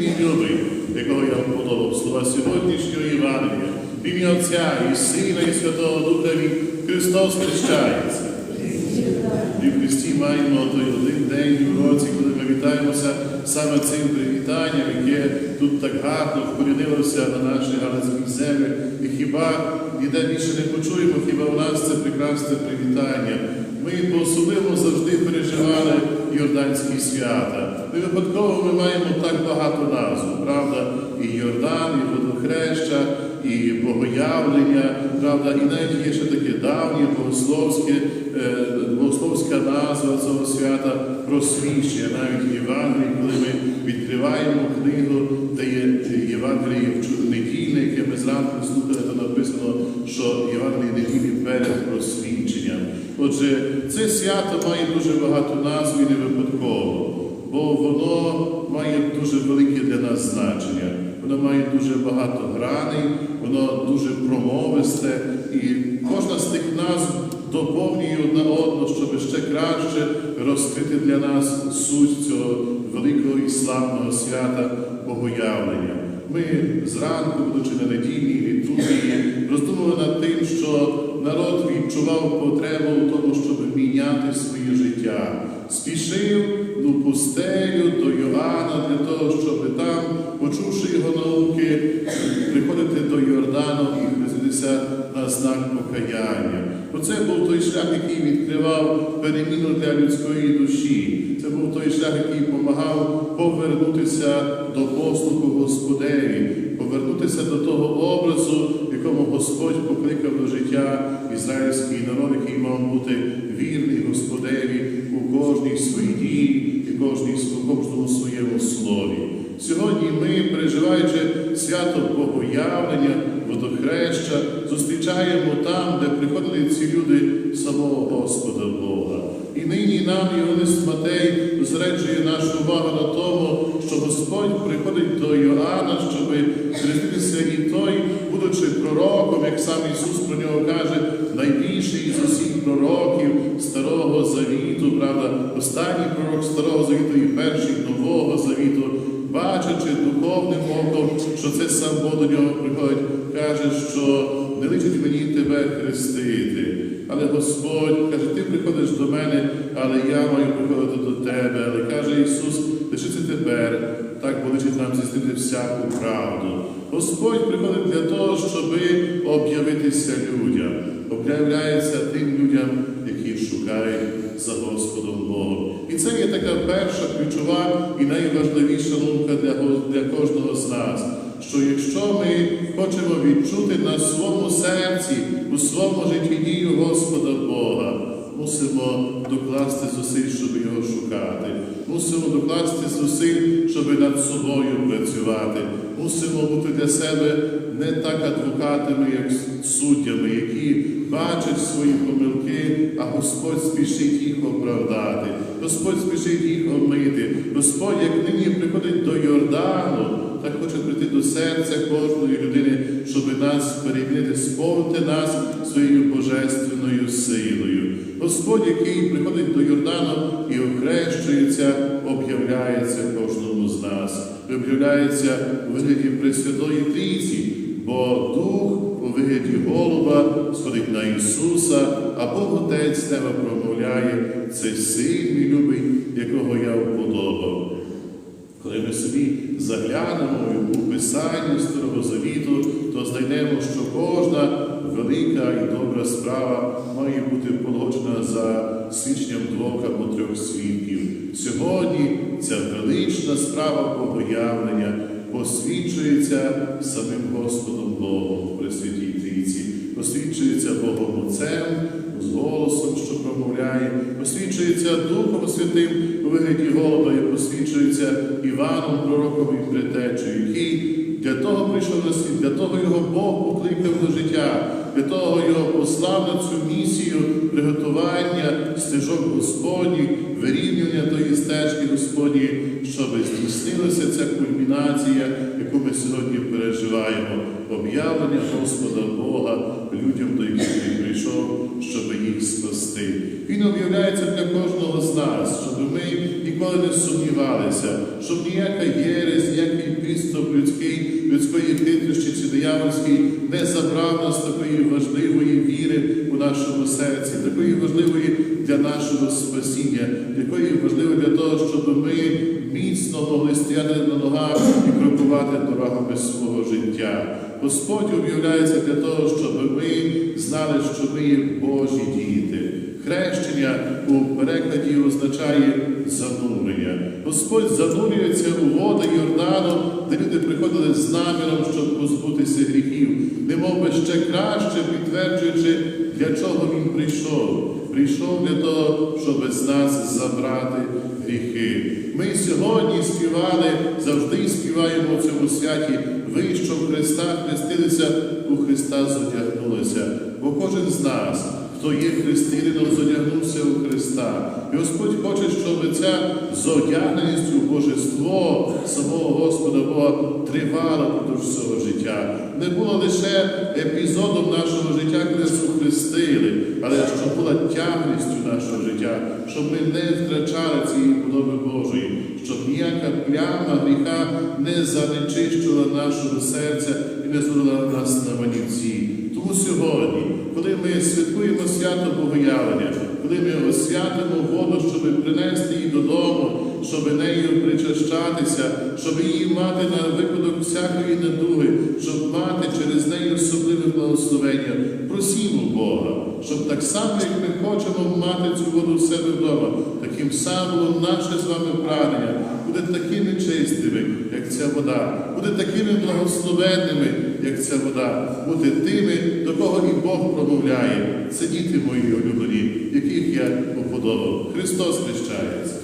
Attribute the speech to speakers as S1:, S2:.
S1: мій любий, якого я вподобав. Слова сьогоднішнього Євангелія. В ім'я Отця і Сина, і Святого Духа він Христос хрещається. І в Христі маємо той один день у році, коли ми вітаємося саме цим привітанням, яке тут так гарно вкорінилося на нашій галицькій землі. І хіба ніде більше не почуємо, хіба у нас це прекрасне привітання. Ми по-особливо завжди переживали Йорданські свята. Не випадково ми маємо так багато назв, правда? І Йордан, і водохреща, і богоявлення, правда, і навіть є ще таке давнє богословське, е, богословська назва цього свята просвіщення, навіть в Євангелії, коли ми відкриваємо книгу, де є Євангеліє недільне, яке ми зранку слухали, то написано, що Євангеліє неділі перед просвідченням. Отже, це свято має дуже багато назв і не випадково, бо воно має дуже велике для нас значення. Воно має дуже багато граней, воно дуже промовисте, і кожна з тих назв доповнює одна одну, щоб ще краще розкрити для нас суть цього великого і славного свята Богоявлення. Ми зранку, будучи на недільній літургії, роздумували над тим, що народ відчував потребу в тому, щоб міняти своє життя. Спішив у пустелю до Йоанна для того, щоб там, почувши його науки, приходити до Йордану і хреститися на знак покаяння. Оце був той шлях, який відкривав переміну для людської душі. Це був той шлях, який допомагав повернутися до послуху Господеві, повернутися до того образу, якому Господь покликав до життя ізраїльський народ, який мав бути вірний Господеві у кожній своїй дії і кожному своєму слові. Сьогодні ми, переживаючи свято Богоявлення, водохреща, зустрічаємо там, де приходили ці люди самого Господа Бога. І нині нам Євангелист Матей зосереджує нашу увагу на тому, що Господь приходить до Йоанна, щоб хреститися і той, як сам Ісус про нього каже, найбільший із усіх пророків Старого Завіту, правда, останній пророк Старого Завіту і перший Нового Завіту, бачачи духовним оком, що це сам Бог до нього приходить, каже, що не личить мені тебе хрестити. Але Господь каже, ти приходиш до мене, але я маю приходити до тебе. Але каже Ісус, лише це тепер, так боличить нам здійснити всяку правду. Господь приходить для того, щоб об'явитися людям, об'являється тим людям, які шукають за Господом Богом. І це є така перша ключова і найважливіша думка для, для кожного з нас. Що якщо ми хочемо відчути на своєму серці, у своєму житті дію Господа Бога, мусимо докласти зусиль, щоб його шукати. Мусимо докласти зусиль, щоб над собою працювати. Мусимо бути для себе не так адвокатами, як суддями, які бачать свої помилки, а Господь спішить їх оправдати. Господь спішить їх омити. Господь, як нині приходить до Йордану, так хоче прийти до серця кожної людини, щоб нас перемінити, сповнити нас своєю божественною силою. Господь, який приходить до Йордану і охрещується, об'являється кожному з нас, об'являється у вигляді Пресвятої Трійці, бо Дух у вигляді Голуба сходить на Ісуса, а Бог Отець неба промовляє, це син мій любий, якого я вподобав. Коли ми собі заглянемо у Писанні Старого Завіту, то знайдемо, що кожна велика і добра справа має бути погоджена за свідченням двох або трьох свідків. Сьогодні ця велична справа Богоявлення посвідчується самим Господом Богом Пресвятій Трійці, посвідчується Богом Отцем з голосом, що промовляє, посвідчується Духом Святим у вигляді голода. І посвідчується Іваном, пророком і предтечею, який для того прийшов на світ, для того його Бог покликав до життя, для того його послав на цю місію приготування стежок Господніх, вирівнювання тої стежки Господні, щоб здійснилася ця кульмінація, яку ми сьогодні переживаємо, об'явлення Господа Бога людям, до яких Він прийшов, щоб їх спасти. Він об'являється для кожного з нас, щоб ми ніколи не сумнівалися, щоб ніяка єресь, ніякий підступ людський, людської хитрощі чи диявольський не забрав нас такої важливої віри у нашому серці, такої важливої для нашого спасіння, такої важливої для того, щоб ми міцно могли стояти на ногах і крокувати дорогами свого життя. Господь об'являється для того, щоб ми знали, що ми є Божі діти. Хрещення у перекладі означає занурення. Господь занурюється у води Йордану, де люди приходили з наміром, щоб позбутися гріхів, немов би ще краще підтверджуючи, для чого він прийшов. Прийшов для того, щоб з нас забрати гріхи. Ми сьогодні співали, завжди співаємо в цьому святі. Ви, що Христа хрестилися, у Христа зодягнулися. Бо кожен з нас, хто є християнином, зодягнувся у Христа. І Господь хоче, щоб ця зодягненість у божество самого Господа Бога тривала продовж всього життя. Не було лише епізодом нашого життя, коли нас ухрестили, але щоб була тягністю нашого життя, щоб ми не втрачали цієї подоби Божої, щоб ніяка пляма гріха не занечищила нашого серця і не зробила нас на манівці. Тому сьогодні, коли ми святкуємо свято Богоявлення, коли ми освятимо воду, щоб принести її додому, щоб нею причащатися, щоб її мати на випадок всякої недуги, щоб мати через неї особливе благословення, просімо Бога, щоб так само, як ми хочемо мати цю воду в себе вдома, таким самим наше з вами прагнення буде такими чистими, як ця вода, буде такими благословенними, як ця вода, бути тими, до і Бог промовляє. Це діти мої улюблені, яких я уподобав. Христос хрещається.